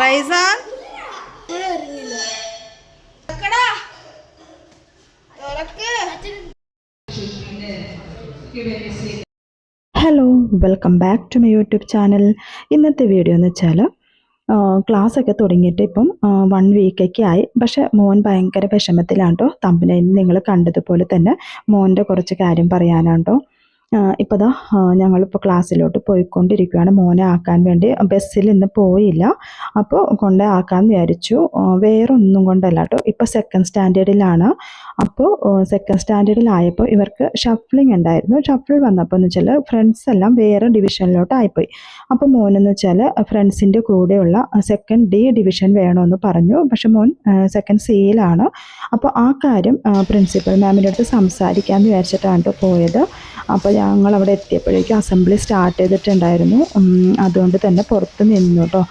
റൈസാൻ. Hello welcome back to my YouTube channel ഇന്നത്തെ video എന്ന് വെച്ചാൽ ക്ലാസ്സൊക്കെ തുടങ്ങിയിട്ട് ഇപ്പം വൺ വീക്കൊക്കെ ആയി. പക്ഷേ മോൻ ഭയങ്കര വിഷമത്തിലാണ് കേട്ടോ തമ്പിനെ നിങ്ങൾ കണ്ടതുപോലെ തന്നെ മോന്റെ കുറച്ച് കാര്യം പറയാനാണ് കേട്ടോ ഇപ്പോൾ ദാ ഞങ്ങളിപ്പോൾ ക്ലാസ്സിലോട്ട് പോയിക്കൊണ്ടിരിക്കുകയാണ്. മോനെ ആക്കാൻ വേണ്ടി ബസ്സിൽ ഇന്ന് പോയില്ല. അപ്പോൾ കൊണ്ടേ ആക്കാൻ വിചാരിച്ചു. വേറൊന്നും കൊണ്ടല്ല കേട്ടോ ഇപ്പോൾ സെക്കൻഡ് സ്റ്റാൻഡേർഡിലാണ്. അപ്പോൾ സെക്കൻഡ് സ്റ്റാൻഡേർഡിലായപ്പോൾ ഇവർക്ക് ഷഫ്ലിംഗ് ഉണ്ടായിരുന്നു. ഷഫിൾ വന്നപ്പോൾ എന്ന് വെച്ചാൽ ഫ്രണ്ട്സ് എല്ലാം വേറെ ഡിവിഷനിലോട്ട് ആയിപ്പോയി അപ്പോൾ മോനെന്ന് വെച്ചാൽ ഫ്രണ്ട്സിന്റെ കൂടെയുള്ള സെക്കൻഡ് ഡി ഡിവിഷൻ വേണമെന്ന് പറഞ്ഞു. പക്ഷെ മോൻ സെക്കൻഡ് സിയിലാണ് അപ്പോൾ ആ കാര്യം പ്രിൻസിപ്പൽ മാമിന്റെ അടുത്ത് സംസാരിക്കാമെന്ന് വിചാരിച്ചിട്ടാണ് കേട്ടോ പോയത്. അപ്പോൾ ഞങ്ങൾ അവിടെ എത്തിയപ്പോഴേക്കും അസംബ്ലി സ്റ്റാർട്ട് ചെയ്തിട്ടുണ്ടായിരുന്നു. അതുകൊണ്ട് തന്നെ പുറത്ത് നിന്നു കേട്ടോ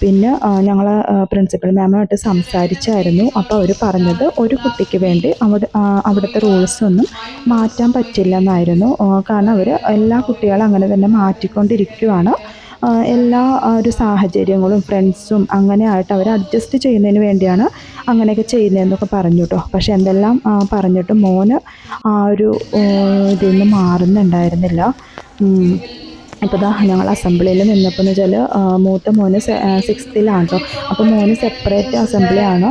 പിന്നെ ഞങ്ങൾ പ്രിൻസിപ്പൽ മാമുമായിട്ട് സംസാരിച്ചായിരുന്നു. അപ്പോൾ അവർ പറഞ്ഞത് ഒരു കുട്ടിക്ക് വേണ്ടി അവിടെ അവിടുത്തെ റൂൾസ് ഒന്നും മാറ്റാൻ പറ്റില്ല എന്നായിരുന്നു കാരണം അവർ എല്ലാ കുട്ടികളും അങ്ങനെ തന്നെ മാറ്റിക്കൊണ്ടിരിക്കുകയാണ് ആ, എല്ലാ ഒരു സാഹചര്യങ്ങളും ഫ്രണ്ട്സും അങ്ങനെ ആയിട്ട് അവർ അഡ്ജസ്റ്റ് ചെയ്യുന്നതിന് വേണ്ടിയാണ് അങ്ങനെയൊക്കെ ചെയ്യുന്നതെന്നൊക്കെ പറഞ്ഞു കേട്ടോ പക്ഷേ എന്തെല്ലാം പറഞ്ഞിട്ട് മോന് ആ ഒരു ഇതിൽ നിന്ന് മാറുന്നുണ്ടായിരുന്നില്ല. ഇപ്പോൾ ദാ ഞങ്ങൾ അസംബ്ലിയിൽ നിന്നപ്പോൾ എന്ന് വെച്ചാൽ മൂത്ത മോന് സിക്സ്ത്തിലാണ് കേട്ടോ അപ്പോൾ മോന് സെപ്പറേറ്റ് അസംബ്ലിയാണ്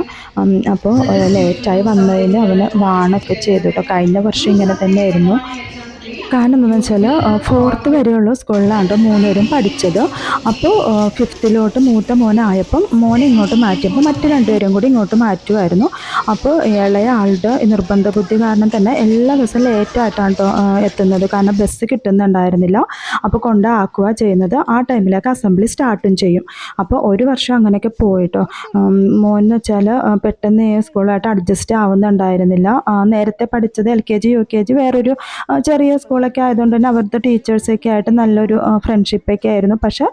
അപ്പോൾ ലേറ്റായി വന്നതിന് അവന് വാണൊക്കെ ചെയ്തു കേട്ടോ കഴിഞ്ഞ വർഷം ഇങ്ങനെ തന്നെയായിരുന്നു. കാരണം എന്താണെന്ന് വെച്ചാൽ ഫോർത്ത് വരെയുള്ള സ്കൂളിലാണ് മൂന്നുപേരും പഠിച്ചത്. അപ്പോൾ ഫിഫ്ത്തിലോട്ട് മൂത്ത മോനായപ്പം മോനെ ഇങ്ങോട്ട് മാറ്റിയപ്പോൾ മറ്റു രണ്ടുപേരും കൂടി ഇങ്ങോട്ട് മാറ്റുമായിരുന്നു അപ്പോൾ ഇളയ ആളുടെ നിർബന്ധ ബുദ്ധി കാരണം തന്നെ എല്ലാ ദിവസവും ലേറ്റായിട്ടാണ് എത്തുന്നത്. കാരണം ബസ് കിട്ടുന്നുണ്ടായിരുന്നില്ല. അപ്പോൾ കൊണ്ടാക്കുക ചെയ്യുന്നത്. ആ ടൈമിലൊക്കെ അസംബ്ലി സ്റ്റാർട്ടും ചെയ്യും. അപ്പോൾ ഒരു വർഷം അങ്ങനെയൊക്കെ പോയിട്ടോ. മോനെന്ന് വെച്ചാൽ പെട്ടെന്ന് സ്കൂളായിട്ട് അഡ്ജസ്റ്റ് ആവുന്നുണ്ടായിരുന്നില്ല. നേരത്തെ പഠിച്ചത് L K G U K G വേറൊരു ചെറിയ ചെറിയ സ്കൂളൊക്കെ ആയതുകൊണ്ട് തന്നെ അവരുടെ ടീച്ചേഴ്സൊക്കെ ആയിട്ട് നല്ലൊരു ഫ്രണ്ട്ഷിപ്പൊക്കെ ആയിരുന്നു. പക്ഷെ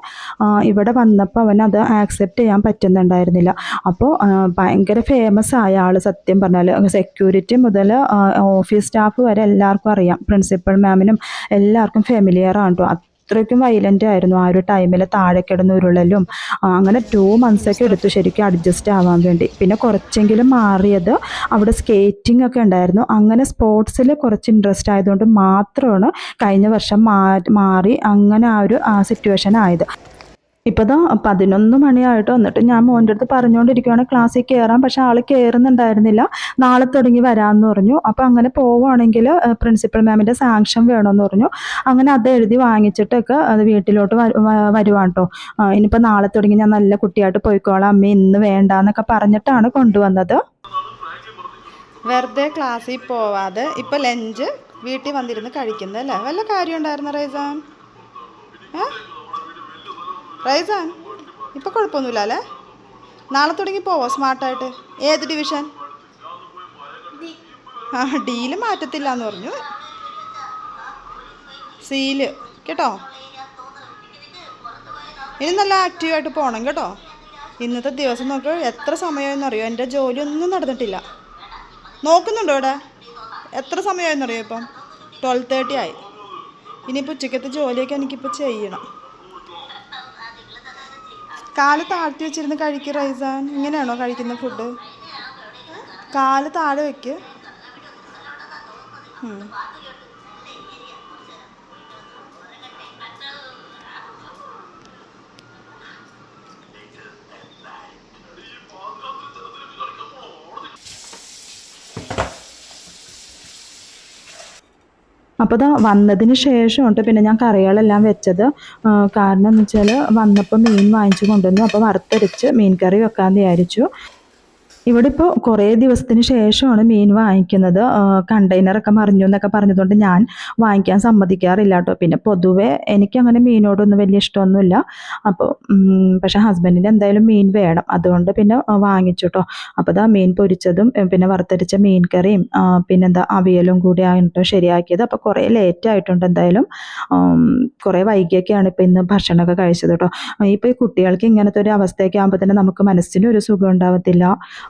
ഇവിടെ വന്നപ്പോൾ അവൻ അത് ആക്സെപ്റ്റ് ചെയ്യാൻ പറ്റുന്നുണ്ടായിരുന്നില്ല. അപ്പോൾ ഭയങ്കര ഫേമസ് ആയ ആൾ സത്യം പറഞ്ഞാൽ സെക്യൂരിറ്റി മുതൽ ഓഫീസ് സ്റ്റാഫ് വരെ എല്ലാവർക്കും അറിയാം. പ്രിൻസിപ്പൽ മാമിനും എല്ലാവർക്കും ഫെമിലിയർ ആണ് കേട്ടോ അത്രയ്ക്കും വൈലന്റ് ആയിരുന്നു. ആ ഒരു ടൈമിൽ താഴെ കിടന്ന് ഉരുളലും അങ്ങനെ ടു മന്ത്സൊക്കെ എടുത്തു ശരിക്കും അഡ്ജസ്റ്റ് ആവാൻ വേണ്ടി. പിന്നെ കുറച്ചെങ്കിലും മാറിയത് അവിടെ സ്കേറ്റിംഗ് ഒക്കെ ഉണ്ടായിരുന്നു. അങ്ങനെ സ്പോർട്സിൽ കുറച്ച് ഇൻട്രസ്റ്റ് ആയതുകൊണ്ട് മാത്രമാണ് കഴിഞ്ഞ വർഷം മാറി അങ്ങനെ ആ ഒരു സിറ്റുവേഷൻ ആയത്. ഇപ്പോൾ പതിനൊന്ന് മണിയായിട്ട് വന്നിട്ട് ഞാൻ മോന്റെ അടുത്ത് പറഞ്ഞുകൊണ്ടിരിക്കുകയാണ് ക്ലാസ്സിൽ കയറാം പക്ഷെ ആൾ കയറുന്നുണ്ടായിരുന്നില്ല നാളെ തുടങ്ങി വരാമെന്ന് പറഞ്ഞു. അപ്പോൾ അങ്ങനെ പോവുകയാണെങ്കിൽ പ്രിൻസിപ്പൽ മാമിന്റെ സാങ്ഷൻ വേണമെന്ന് പറഞ്ഞു. അങ്ങനെ അത് എഴുതി വാങ്ങിച്ചിട്ടൊക്കെ അത് വീട്ടിലോട്ട് വരുവാണ് കേട്ടോ ഇനിയിപ്പോൾ നാളെ തുടങ്ങി ഞാൻ നല്ല കുട്ടിയായിട്ട് പോയിക്കോളാം. അമ്മ ഇന്ന് വേണ്ട എന്നൊക്കെ പറഞ്ഞിട്ടാണ് കൊണ്ടുവന്നത്. വെറുതെ ക്ലാസ്സിൽ പോവാതെ ഇപ്പോൾ ലഞ്ച് വീട്ടിൽ വന്നിരുന്ന് കഴിക്കുന്നത് അല്ലേ വല്ല കാര്യം ഉണ്ടായിരുന്നു റേസാം? ഏ? റൈസാൻ ഇപ്പൊ കുഴപ്പമൊന്നുമില്ല അല്ലേ? നാളെ തുടങ്ങി പോവോ സ്മാർട്ടായിട്ട് ഏത് ഡിവിഷൻ ആ ഡിയിൽ മാറ്റത്തില്ല എന്ന് പറഞ്ഞു. സീൽ കേട്ടോ? ഇനി നല്ല ആക്റ്റീവായിട്ട് പോകണം കേട്ടോ. ഇന്നത്തെ ദിവസം നോക്ക് എത്ര സമയമെന്നറിയോ എന്റെ ജോലി ഒന്നും നടന്നിട്ടില്ല. നോക്കുന്നുണ്ടോ ഇവിടെ? എത്ര സമയമായെന്നറിയോ ഇപ്പം? ട്വൽവ് തേർട്ടി ആയി. ഇനിയിപ്പോൾ ഉച്ചക്കത്തെ ജോലിയൊക്കെ എനിക്കിപ്പോൾ ചെയ്യണം. കാൽ താഴ്ത്തി വെച്ചിരുന്ന് കഴിക്കും റൈസാൻ. ഇങ്ങനെയാണോ കഴിക്കുന്ന ഫുഡ് കാൽ താഴെ വെക്ക്. അപ്പോൾ ദാ വന്നതിന് ശേഷമുണ്ട്. പിന്നെ ഞാൻ കറികളെല്ലാം വെച്ചത് കാരണം എന്ന് വെച്ചാൽ വന്നപ്പോൾ മീൻ വാങ്ങിച്ചു കൊണ്ടുവന്നു. അപ്പോൾ വറുത്തരച്ച് മീൻ കറി വെക്കാമെന്ന് വിചാരിച്ചു. ഇവിടെ ഇപ്പോൾ കുറേ ദിവസത്തിന് ശേഷമാണ് മീൻ വാങ്ങിക്കുന്നത്. കണ്ടെയ്നറൊക്കെ മറിഞ്ഞു എന്നൊക്കെ പറഞ്ഞതുകൊണ്ട് ഞാൻ വാങ്ങിക്കാൻ സമ്മതിക്കാറില്ല കേട്ടോ. പിന്നെ പൊതുവേ എനിക്കങ്ങനെ മീനോടൊന്നും വലിയ ഇഷ്ടമൊന്നുമില്ല. അപ്പോൾ പക്ഷേ ഹസ്ബൻഡിന് എന്തായാലും മീൻ വേണം. അതുകൊണ്ട് പിന്നെ വാങ്ങിച്ചു കേട്ടോ. അപ്പോൾ ഇതാ മീൻ പൊരിച്ചതും പിന്നെ വറുത്തരിച്ച മീൻ കറിയും പിന്നെന്താ അവിയലും കൂടി ആയിട്ട് ശരിയാക്കിയത്. അപ്പോൾ കുറേ ലേറ്റ് ആയിട്ടുണ്ട് എന്തായാലും. കുറേ വൈകിയൊക്കെയാണ് ഇപ്പോൾ ഇന്ന് ഭക്ഷണമൊക്കെ കഴിച്ചത് കേട്ടോ. ഇപ്പോൾ ഈ കുട്ടികൾക്ക് ഇങ്ങനത്തെ ഒരു അവസ്ഥയൊക്കെ ആകുമ്പോൾ തന്നെ നമുക്ക് മനസ്സിനും ഒരു സുഖം ഉണ്ടാവത്തില്ല.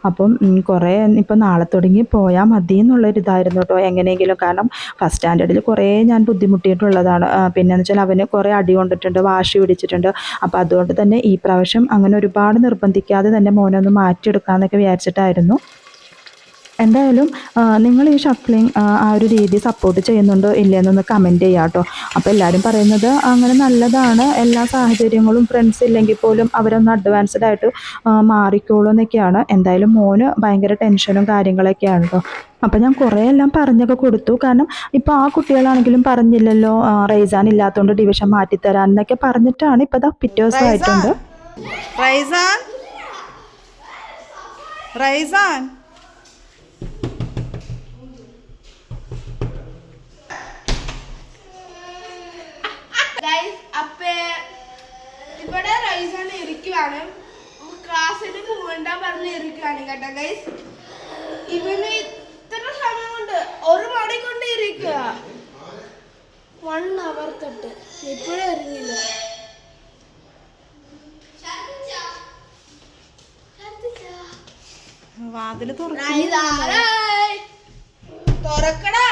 അപ്പം കുറേ ഇപ്പം നാളെ തുടങ്ങി പോയാൽ മതി എന്നുള്ളൊരിതായിരുന്നു കേട്ടോ എങ്ങനെയെങ്കിലും. കാരണം ഫസ്റ്റ് സ്റ്റാൻഡേർഡിൽ കുറേ ഞാൻ ബുദ്ധിമുട്ടിയിട്ടുള്ളതാണ്. പിന്നെയെന്ന് വെച്ചാൽ അവന് കുറേ അടി കൊണ്ടിട്ടുണ്ട് വാശി പിടിച്ചിട്ടുണ്ട്. അപ്പോൾ അതുകൊണ്ട് തന്നെ ഈ പ്രാവശ്യം അങ്ങനെ ഒരുപാട് നിർബന്ധിക്കാതെ തന്നെ മോനെ ഒന്ന് മാറ്റിയെടുക്കാമെന്നൊക്കെ വിചാരിച്ചിട്ടായിരുന്നു. എന്തായാലും നിങ്ങൾ ഈ ഷഫ്ലിംഗ് ആ ഒരു രീതി സപ്പോർട്ട് ചെയ്യുന്നുണ്ടോ ഇല്ലയെന്നൊന്ന് കമന്റ് ചെയ്യാം കേട്ടോ. അപ്പോൾ എല്ലാവരും പറയുന്നത് അങ്ങനെ നല്ലതാണ്. എല്ലാ സാഹചര്യങ്ങളും ഫ്രണ്ട്സ് ഇല്ലെങ്കിൽ പോലും അവരൊന്ന് അഡ്വാൻസ്ഡ് ആയിട്ട് മാറിക്കോളൂ എന്നൊക്കെയാണ്. എന്തായാലും മോന് ഭയങ്കര ടെൻഷനും കാര്യങ്ങളൊക്കെയാണ് കേട്ടോ. അപ്പം ഞാൻ കുറേ എല്ലാം പറഞ്ഞൊക്കെ കൊടുത്തു. കാരണം ഇപ്പോൾ ആ കുട്ടികളാണെങ്കിലും പറഞ്ഞില്ലല്ലോ റൈസാൻ ഇല്ലാത്തതുകൊണ്ട് ഡിവിഷൻ മാറ്റിത്തരാൻ എന്നൊക്കെ പറഞ്ഞിട്ടാണ് ഇപ്പോൾ ദാ പിറ്റേ ആയിട്ടുണ്ട്. റൈസാൻ? റൈസാൻ? ഗൈസ് അപ്പേ ഇവിടെ റൈസാണ് ഇരിക്കുവാണ്. ക്ലാസ്സിന് പോകണ്ട പറഞ്ഞ് ഇരിക്കുവാണ് കേട്ടോ ഗൈസ് ഇവന് ഇത്ര സമയം കൊണ്ട് ഒരു മണി കൊണ്ട് ഇരിക്കുക. വൺ അവർ തൊട്ട്. ഇപ്പോഴും ഇറങ്ങില്ല വാതിൽ തുറക്കടാ.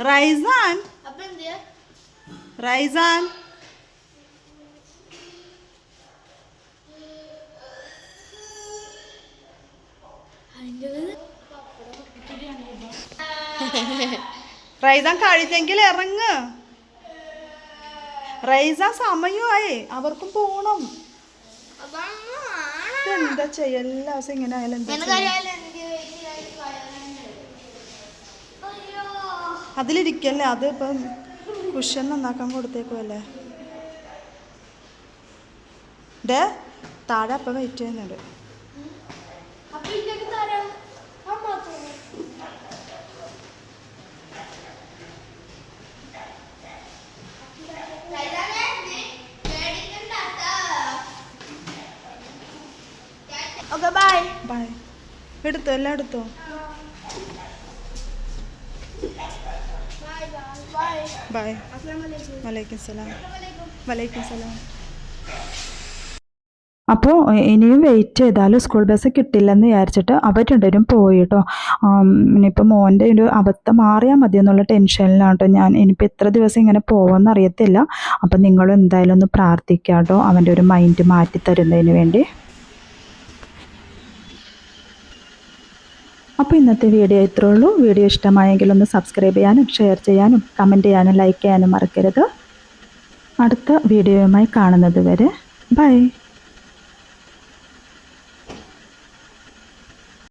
റൈസാൻ. റൈസാൻ. റൈസാൻ കഴിച്ചെങ്കിൽ ഇറങ്ങ്. റൈസാൻ സമയമായി. അവർക്കും പോണം. എന്താ ചെയ്യാ എല്ലാ ദിവസം ഇങ്ങനെ ആയാലും എന്താ ചെയ്യാ? അതിലിരിക്കല്ലേ? അത് ഇപ്പം കുഷൻ നന്നാക്കാൻ കൊടുത്തേക്കുമല്ലേ ഡേ താഴെ അപ്പം വെയിറ്റ് ചെയ്യുന്നുണ്ട്. ഓക്കെ ബൈ ബൈ എടുത്തു? എല്ലാം എടുത്തോ ബൈ ബൈ ബൈ അസ്സലാമു അലൈക്കും വലൈക്കും സലാം. വലൈക്കും സലാം. അപ്പോൾ ഇനിയും വെയിറ്റ് ചെയ്താലും സ്കൂൾ ബസ് കിട്ടില്ലെന്ന് വിചാരിച്ചിട്ട് അവർ രണ്ടുപേരും പോയി കേട്ടോ ഇനിയിപ്പോൾ മോന്റെ ഒരു അവസ്ഥ മാറിയാൽ മതി എന്നുള്ള ടെൻഷനിലാണ് കേട്ടോ ഞാൻ. ഇനിയിപ്പോൾ എത്ര ദിവസം ഇങ്ങനെ പോകുമെന്ന് അറിയത്തില്ല. അപ്പം നിങ്ങൾ എന്തായാലും ഒന്ന് പ്രാർത്ഥിക്കാം കേട്ടോ അവന്റെ ഒരു മൈൻഡ് മാറ്റി തരുന്നതിന് വേണ്ടി. അപ്പോൾ ഇന്നത്തെ വീഡിയോ ഇത്രേ ഉള്ളൂ. വീഡിയോ ഇഷ്ടമായെങ്കിൽ ഒന്ന് സബ്സ്ക്രൈബ് ചെയ്യാനും ഷെയർ ചെയ്യാനും കമന്റ് ചെയ്യാനും ലൈക്ക് ചെയ്യാനും മറക്കരുത്. അടുത്ത വീഡിയോയുമായി കാണുന്നത് വരെ ബൈ